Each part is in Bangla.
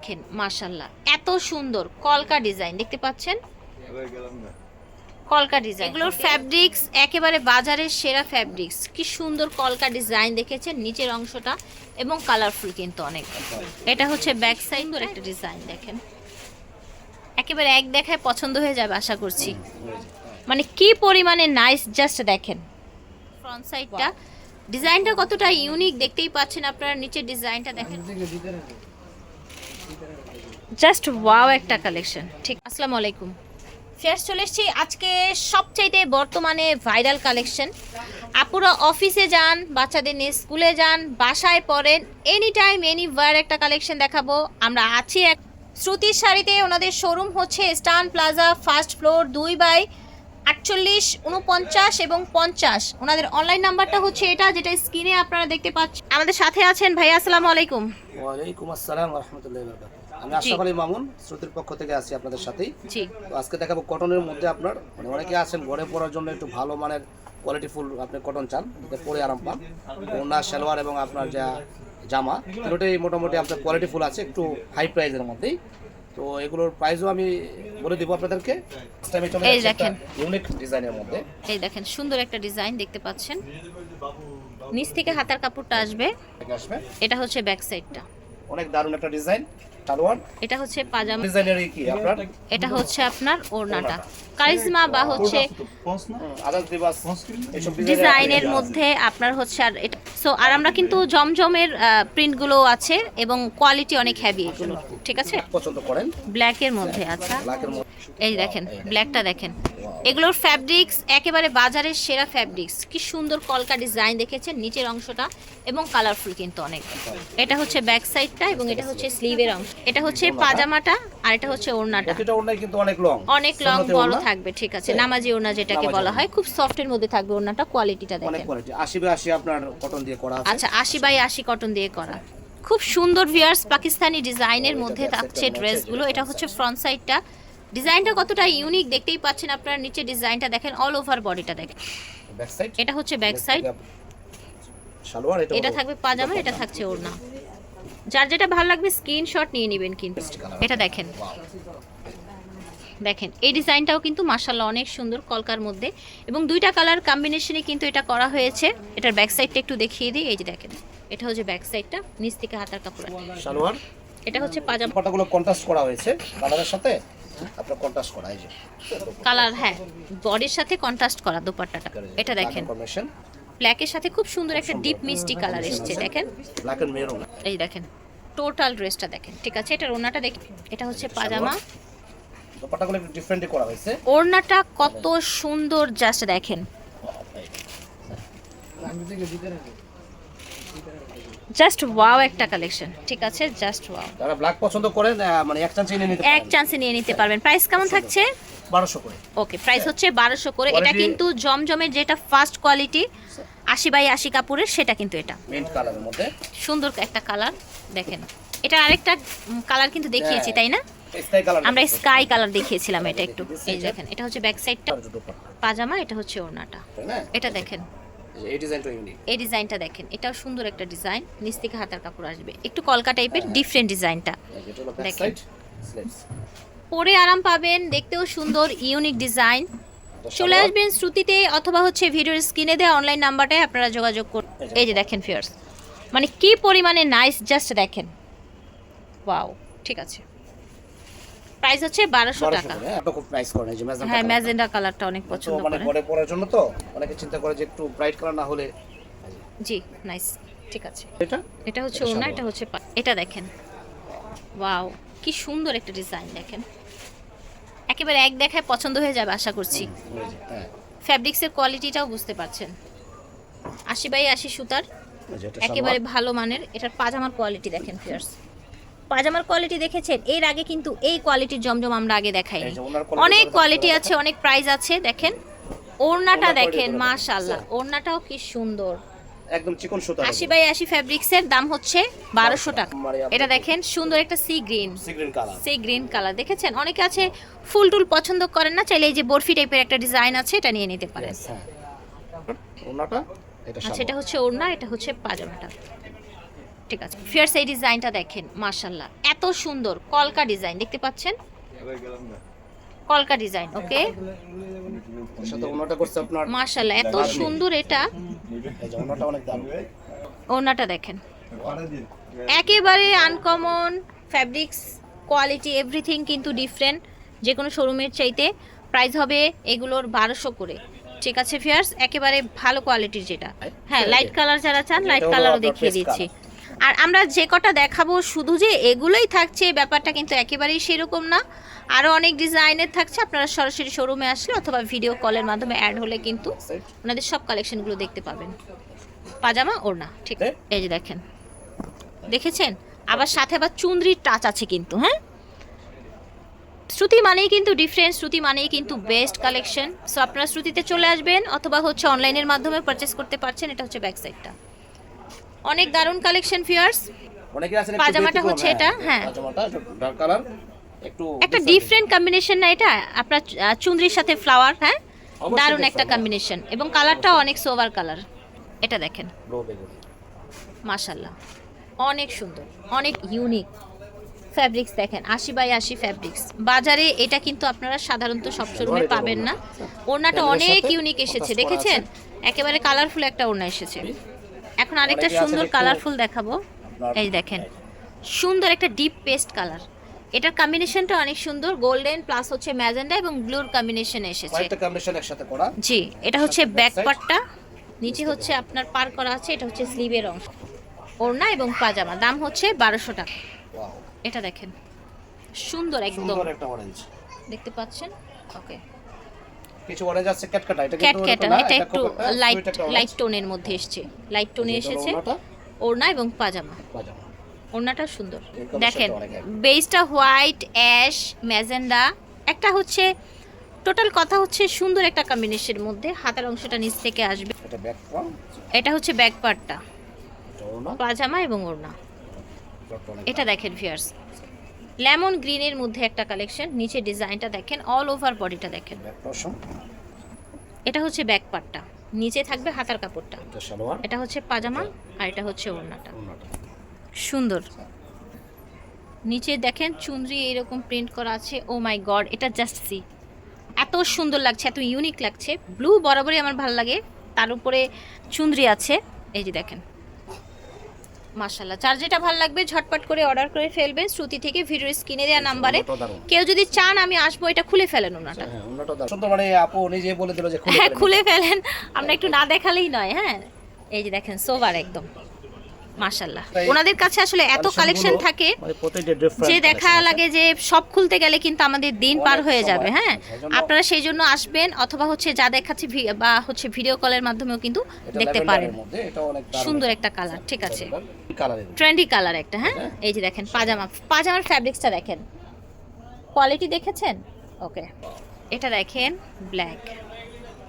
দেখেন মাশাল্লাহ এত সুন্দর কলকা ডিজাইন দেখতে পাচ্ছেন? কলকা ডিজাইন। এগুলোর ফ্যাব্রিক্স একেবারে বাজারের সেরা ফ্যাব্রিক্স কি সুন্দর কলকা ডিজাইন দেখেছেন নিচের অংশটা এবং কালারফুল কিন্তু অনেক। এটা হচ্ছে ব্যাক সাইড একটা ডিজাইন দেখেন। একেবারে এক দেখায় পছন্দ হয়ে যাবে আশা করছি। মানে কি পরিমাণে নাইস জাস্ট দেখেন। ফ্রন্ট সাইডটা ডিজাইনটা কতটা ইউনিক দেখতেই পাচ্ছেন আপনারা নিচের ডিজাইনটা দেখেন। জাস্ট ওয়াও একটা কালেকশন। ঠিক, আসসালামু আলাইকুম। ফেয়ার চলে এসেছি আজকে সবচাইতে বর্তমানে ভাইরাল কালেকশন। আপুরা অফিসে যান, বাচ্চাদের নিয়ে স্কুলে যান, বাসায় পড়েন এনি টাইম এনি ওয়ার একটা কালেকশন দেখাবো। আমরা আছি এক শ্রুতির শাড়িতে ওনাদের শোরুম হচ্ছে স্টান প্লাজা ফার্স্ট ফ্লোর দুই বাই আটচল্লিশ উনপঞ্চাশ এবং পঞ্চাশ। ওনাদের অনলাইন নাম্বারটা হচ্ছে এটা যেটা স্ক্রিনে আপনারা দেখতে পাচ্ছেন আমাদের সাথে আছেন ভাইয়া আসসালামু আলাইকুম। ওয়ালাইকুম আসসালাম রহমতুল্লাহ আমি। আশরাফ আলী মামুন শ্রুতির পক্ষ থেকে আছি আপনাদের সাথেই। জি। তো আজকে দেখাবো কটনের মধ্যে আপনার মানে অনেকে আছেন ঘরে পরার জন্য একটু ভালো মানের কোয়ালিটি ফুল আপনি কটন চান যাতে পরে আরাম পান। ওনা সালোয়ার এবং আপনার যা জামা দুটোই মোটামুটি আপনার কোয়ালিটি ফুল আছে একটু হাই প্রাইসের মধ্যেই। তো এগুলোর প্রাইসও আমি বলে দেবো আপনাদেরকে। এই দেখেন। ইউনিক ডিজাইনের মধ্যে। এই দেখেন সুন্দর একটা ডিজাইন দেখতে পাচ্ছেন। নিচ থেকে হাতার কাপড়টা আসবে। আসবে। এটা হচ্ছে ব্যাক সাইডটা অনেক দারুণ একটা ডিজাইন সালোয়ার এটা হচ্ছে পাজামা। ডিজাইনের কি আপনার? এটা হচ্ছে আপনার ওড়নাটা। কারিজমা বা হচ্ছে আদান দিবাস এইসব ডিজাইনের মধ্যে আপনার হচ্ছে আর এটা সো আর আমরা কিন্তু জমজমের প্রিন্টগুলো আছে এবং কোয়ালিটি অনেক হ্যাভি এগুলো ঠিক আছে? পছন্দ করেন? ব্ল্যাকের মধ্যে আচ্ছা। এই দেখেন ব্ল্যাকটা দেখেন। এগুলোর ফ্যাব্রিক্স একেবারে বাজারের সেরা ফ্যাব্রিক্স কি সুন্দর কলকা ডিজাইন দেখেছেন নিচের অংশটা এবং কালারফুল কিন্তু অনেক। এটা হচ্ছে ব্যাক সাইডটা এবং এটা হচ্ছে স্লিভের অংশ। এটা হচ্ছে পাজামাটা আর এটা হচ্ছে ওড়নাটা। প্রতিটা ওড়নাই কিন্তু অনেক লং অনেক লং বড় থাকবে ঠিক আছে। নামাজি ওড়না যেটাকে বলা হয় খুব সফটের মধ্যে থাকবে ওড়নাটা কোয়ালিটিটা দেখেন। অনেক কোয়ালিটি আশি বাই আশি আপনার কটন দিয়ে করা আছে। আচ্ছা আশি বাই আশি কটন দিয়ে করা। খুব সুন্দর ভিয়ার্স পাকিস্তানি ডিজাইনের মধ্যে থাকছে ড্রেসগুলো এটা হচ্ছে ফ্রন্ট সাইডটা ডিজাইনটা কতটা ইউনিক দেখতেই পাচ্ছেন আপনারা নিচে ডিজাইনটা দেখেন অল ওভার বডিটা দেখেন। ব্যাক সাইড এটা হচ্ছে ব্যাক সাইড এটা এটা থাকবে পাজামা এটা থাকছে ওড়না। যার যেটা ভালো লাগবে স্ক্রিনশট নিয়ে নেবেন কিন্তু। এটা দেখেন। দেখেন এই ডিজাইনটাও কিন্তু মার্শাল্লাহ অনেক সুন্দর কলকার মধ্যে। এবং দুইটা কালার কম্বিনেশনে কিন্তু এটা করা হয়েছে। এটার ব্যাক সাইডটা একটু দেখিয়ে দিই এই যে দেখেন। এটা হচ্ছে ব্যাক সাইডটা নিচ থেকে হাতার কাপড়। সালোয়ার। এটা হচ্ছে পাজামা। কন্ট্রাস্ট করা হয়েছে কালারের সাথে। আপনার কন্ট্রাস্ট করা এই যে। কালার হ্যাঁ বডির সাথে কন্ট্রাস্ট করা দোপাট্টাটা এটা দেখেন। কম্বিনেশন ব্ল্যাকের সাথে খুব সুন্দর একটা ডিপ মিষ্টি কালার এসেছে দেখেন। ব্ল্যাক এন্ড মেরুন এই দেখেন টোটাল ড্রেসটা দেখেন ঠিক আছে? এটা ওড়নাটা দেখেন এটা হচ্ছে পাজামা। পাটাগুলো একটু ডিফারেন্টলি করা হয়েছে। ওড়নাটা কত সুন্দর জাস্ট দেখেন। জাস্ট ওয়াও একটা কালেকশন ঠিক আছে? জাস্ট ওয়াও যারা ব্ল্যাক পছন্দ করেন মানে এক চান্স নিয়ে নিতে এক চান্সে নিয়ে নিতে পারবেন। প্রাইস কেমন থাকছে? বারোশো করে। ওকে প্রাইস হচ্ছে বারোশো করে। এটা কিন্তু জমজমের যেটা ফার্স্ট কোয়ালিটি আশি বাই আশি কাপড়ের সেটা কিন্তু এটা। মিন্ট কালারের মধ্যে। সুন্দর একটা কালার দেখেন। এটা আরেকটা কালার কিন্তু দেখিয়েছি তাই না? আমরা স্কাই কালার দেখিয়েছিলাম এটা একটু। এই দেখেন এটা হচ্ছে ব্যাক সাইডটা পাজামা এটা হচ্ছে ওড়নাটা। এটা দেখেন। এই ডিজাইনটা ইউনিক এই ডিজাইনটা দেখেন এটাও সুন্দর একটা ডিজাইন নিচ থেকে হাতার কাপড় আসবে। একটু কলকা টাইপের ডিফারেন্ট ডিজাইনটা। দেখেন। পরে আরাম পাবেন দেখতেও সুন্দর ইউনিক ডিজাইন। চলে আসবেন শ্রুতিতে অথবা হচ্ছে ভিডিওর স্ক্রিনে দেওয়া অনলাইন নাম্বারটায় আপনারা যোগাযোগ করুন এই যে। দেখেন ফিয়ার্স মানে কি পরিমাণে নাইস জাস্ট দেখেন। ওয়াও ঠিক আছে। প্রাইস হচ্ছে বারোশো টাকা। আপনি খুব প্রাইস করেন যে ম্যাজেন্টা হ্যাঁ ম্যাজেন্ডা কালারটা অনেক তো পছন্দ মানে করেন ঘরে পরার জন্য তো অনেকে চিন্তা করে যে একটু ব্রাইট কালার না হলে জি নাইস ঠিক আছে। এটা? এটা হচ্ছে ওনা এটা হচ্ছে এটা দেখেন। ওয়াও কি সুন্দর একটা ডিজাইন দেখেন। একেবারে এক দেখায় পছন্দ হয়ে যাবে আশা করছি। হ্যাঁ ফ্যাব্রিক্সের কোয়ালিটিটাও বুঝতে পারছেন। আশি বাই আশি সুতার এটা একেবারে ভালো মানের এটার পাজামার কোয়ালিটি দেখেন ফিয়ার্স পাজামার কোয়ালিটি দেখেছেন? এর আগে কিন্তু এই কোয়ালিটির জমজম আমরা আগে quality অনেক কোয়ালিটি আছে অনেক প্রাইস আছে দেখেন। ওড়নাটা দেখেন মাশাআল্লাহ। দেখতে ওড়নাটাও কি সুন্দর। একদম চিকন সুতা আশি বাই আশি ফ্যাব্রিক্সের দাম হচ্ছে বারোশো টাকা। এটা দেখেন সুন্দর একটা sea green sea green colour sea green colour দেখেছেন? অনেকে আছে ফুল টুল পছন্দ করেন না চাইলে এই যে বরফি টাইপের একটা ডিজাইন আছে এটা নিয়ে নিতে পারেন। হ্যাঁ। ওনাটা এটা আচ্ছা এটা হচ্ছে ওড়না এটা হচ্ছে পাজামাটা। ঠিক আছে। ফিয়ার্স এই ডিজাইনটা দেখেন মাশাল্লাহ এত সুন্দর, কলকা ডিজাইন দেখতে পাচ্ছেন? কলকা ডিজাইন ওকে? মাশাল্লাহ এত সুন্দর এটা। ওনাটা দেখেন। একেবারে আনকমন ফ্যাব্রিক্স কোয়ালিটি এভরিথিং কিন্তু ডিফারেন্ট যে কোনো শোরুমের চাইতে প্রাইস হবে এগুলোর বারোশো করে। ঠিক আছে ফিয়ার্স একেবারে ভালো কোয়ালিটির যেটা। হ্যাঁ লাইট কালার যারা চান লাইট কালারও দেখিয়ে দিচ্ছি। আর আমরা যে কটা দেখাবো শুধু যে এগুলোই থাকছে ব্যাপারটা কিন্তু একেবারেই সেরকম না। আরও অনেক ডিজাইনের থাকছে আপনারা সরাসরি শোরুমে আসলে অথবা ভিডিও কলের মাধ্যমে অ্যাড হলে কিন্তু ওনাদের সব কালেকশনগুলো দেখতে পাবেন। পাজামা ওড়না ঠিক। এই যে দেখেন। দেখেছেন? আবার সাথে আবার চুন্দ্রির টাচ আছে কিন্তু হ্যাঁ? শ্রুতি মানেই কিন্তু ডিফারেন্স শ্রুতি মানেই কিন্তু বেস্ট কালেকশন সো আপনারা শ্রুতিতে চলে আসবেন অথবা হচ্ছে অনলাইনের মাধ্যমে পারচেস করতে পারছেন এটা হচ্ছে ব্যাক সাইডটা অনেক দারুণ কালেকশন ফিয়ার্স অনেকে আছেন পাজামাটা হচ্ছে এটা, হ্যাঁ। পাজামাটা ডার্ক কালার একটু একটা। ডিফারেন্ট কম্বিনেশন না এটা আপনার আহ, চুন্দ্রির সাথে ফ্লাওয়ার হ্যাঁ? দারুণ একটা কম্বিনেশন এবং কালারটাও অনেক সোভার কালার এটা দেখেন। মাশাল্লাহ অনেক সুন্দর অনেক ইউনিক ফ্যাব্রিক্স দেখেন আশি বাই আশি ফ্যাব্রিক্স বাজারে এটা কিন্তু আপনারা সাধারণত সব শোরুমে পাবেন না। ওড়নাটা অনেক ইউনিক এসেছে দেখেছেন? একেবারে কালারফুল একটা ওড়না এসেছে। এখন আরেকটা সুন্দর কালারফুল দেখাবো। এই দেখেন সুন্দর একটা ডিপ পেস্ট কালার এটার কম্বিনেশনটা অনেক সুন্দর গোল্ডেন প্লাস হচ্ছে ম্যাজেন্ডা এবং ব্লুর কম্বিনেশন এসেছে। কম্বিনেশন একসাথে করা। জি এটা হচ্ছে ব্যাক পার্টটা নিচে হচ্ছে আপনার পার করা আছে এটা হচ্ছে স্লিভের অংশ। ওড়না এবং পাজামা দাম হচ্ছে বারোশো টাকা। এটা দেখেন সুন্দর একদম। দেখতে পাচ্ছেন? ওকে কিছু অরেঞ্জ আছে ক্যাটকাটা এটা ক্যাট কিন্তু ক্যাটা এটা একটু লাইট। লাইট টোনের মধ্যে এসছে। লাইট টোনে এসেছে ওড়না এবং পাজামা। পাজামা। ওড়নাটা সুন্দর। দেখেন বেসটা হোয়াইট অ্যাশ ম্যাজেন্ডা একটা হচ্ছে টোটাল কথা হচ্ছে সুন্দর একটা কম্বিনেশনের মধ্যে হাতের অংশটা নিচ থেকে আসবে। এটা হচ্ছে ব্যাক পার্টটা পাজামা এবং ওড়না। এটা দেখেন ফিয়ার্স লেমন গ্রিনের মধ্যে একটা কালেকশন নিচে ডিজাইনটা দেখেন অল ওভার বডিটা দেখেন। এটা হচ্ছে ব্যাক পার্টটা নিচে থাকবে হাতার কাপড়টা। এটা হচ্ছে পাজামা আর এটা হচ্ছে ওড়নাটা। ওড়নাটা। সুন্দর। নিচে দেখেন চুনরি এরকম প্রিন্ট করা আছে ও মাই গড এটা জাস্ট সি এত সুন্দর লাগছে এত ইউনিক লাগছে। ব্লু বরাবরই আমার ভালো লাগে তার উপরে চুনরি আছে এই যে দেখেন। মাশাল্লাহ চার যেটা ভালো লাগবে ঝটপট করে অর্ডার করে ফেলবেন। শ্রুতি থেকে ভিডিও স্ক্রিনে দেওয়া নাম্বারে কেউ যদি চান আমি আসব এটা খুলে ফেলেন ওনাটা। হ্যাঁ, মানে আপু নিজে বলে দিল যে খুলে হ্যাঁ। খুলে ফেলেন। আমরা একটু না দেখালেই নয় হ্যাঁ? এই যে দেখেন সোবার একদম। মাশাল্লাহ ওনাদের কাছে আসলে এত কালেকশন থাকে মানে যে দেখা লাগে যে সব খুলতে গেলে কিন্তু আমাদের দিন পার হয়ে যাবে হ্যাঁ? আপনারা সেই জন্য আসবেন অথবা হচ্ছে যা দেখাচ্ছি বা হচ্ছে ভিডিও কলের মাধ্যমেও কিন্তু দেখতে পারেন। সুন্দর একটা কালার ঠিক আছে। ট্রেন্ডি কালার একটা হ্যাঁ? এই যে দেখেন পাজামা পাজামার ফ্যাব্রিক্সটা দেখেন। কোয়ালিটি দেখেছেন? ওকে এটা দেখেন ব্ল্যাক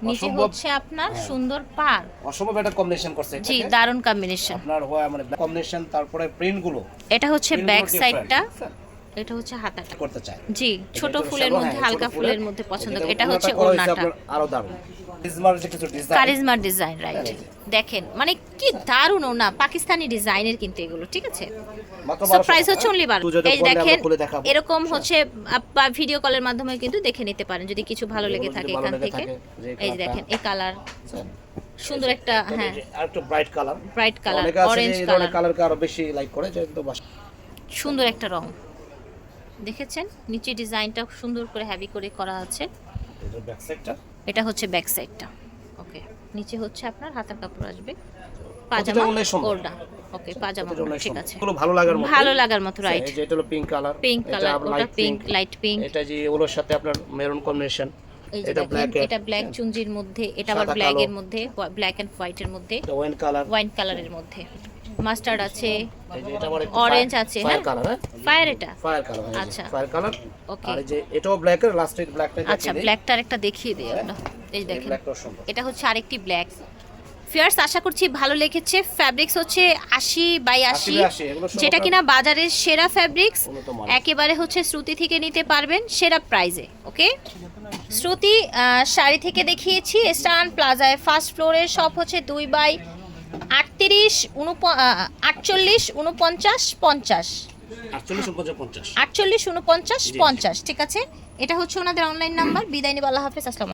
নিচে হচ্ছে আপনার সুন্দর পার অসম্ভব একটা কম্বিনেশন করছে জি দারুণ কম্বিনেশন আপনার হয় মানে কম্বিনেশন তারপরে প্রিন্টগুলো। এটা হচ্ছে ব্যাক সাইডটা? এটা হচ্ছে হাতাটা। করতে চায়। জি ছোট ফুলের মধ্যে হ্যাঁ, হালকা ফুলের মধ্যে পছন্দ এটা হচ্ছে ওড়নাটা। আরও দারুণ। কারিজমার ডিজাইন রাইট দেখেন মানে কি দারুণ ওনা পাকিস্তানি ডিজাইনের কিন্তু এগুলো ঠিক আছে? সো প্রাইস হচ্ছে অনলি বার। এই দেখেন এরকম হচ্ছে বা ভিডিও কলের মাধ্যমে কিন্তু দেখে নিতে পারেন যদি কিছু ভালো লেগে থাকে এখান থেকে। এই যে দেখেন এই কালার সুন্দর একটা হ্যাঁ। আর একটু bright colour bright colour orange colour কালারকে আরও বেশি লাইক করে যে সুন্দর একটা রং। দেখেছেন? নিচে ডিজাইনটা সুন্দর করে হ্যাভি করে করা আছে। এই ব্যাক সাইডটা এটা হচ্ছে ব্যাক সাইডটা ওকে নিচে হচ্ছে আপনার হাতের কাপড় আসবে। পাজামা ওড়না। ওকে পাজামা ঠিক আছে। ভালো লাগার মতো? ভালো লাগার মতো রাইট এই যে এটা হলো পিঙ্ক কালার পিঙ্ক কালার ওটা পিঙ্ক লাইট পিঙ্ক এটা যে ওগুলোর সাথে আপনার মেরুন কম্বিনেশন এটা ব্ল্যাক এটা ব্ল্যাক চুনজির মধ্যে এটা আবার ব্ল্যাক এর মধ্যে ব্ল্যাক এন্ড হোয়াইট এর মধ্যে। ওয়াইন কালার ওয়াইন কালারের মধ্যে। মাস্টার্ড আছে অরেঞ্জ আছে, ফায়ার হ্যাঁ? কালার হ্যাঁ? ফায়ার এটা? ফায়ার কালার আচ্ছা। ফায়ার কালার ওকে আর যে এটাও ব্ল্যাক এর লাস্টের ব্ল্যাকটা আচ্ছা ব্ল্যাকটার একটা দেখিয়ে দিই আমরা। এই দেখেন। এটা হচ্ছে আরেকটি ব্ল্যাক ফিয়ার্স আশা করছি ভালো লেগেছে ফ্যাব্রিক্স হচ্ছে আশি বাই আশি 80 80, এগুলো সব যেটা কিনা বাজারের সেরা ফ্যাব্রিক্স একেবারে হচ্ছে শ্রুতি থেকে নিতে পারবেন সেরা প্রাইজে ওকে শ্রুতি শাড়ি থেকে দেখিয়েছি স্টান প্লাজায় ফার্স্ট ফ্লোরের শপ হচ্ছে দুই বাই আটত্রিশ উনপ আটচল্লিশ উনপঞ্চাশ পঞ্চাশ। আটচল্লিশ পঞ্চাশ পঞ্চাশ। আটচল্লিশ উনপঞ্চাশ। পঞ্চাশ ঠিক আছে? এটা হচ্ছে ওনাদের অনলাইন নাম্বার বিদায় নিব আল্লাহ হাফেজ আসসালাম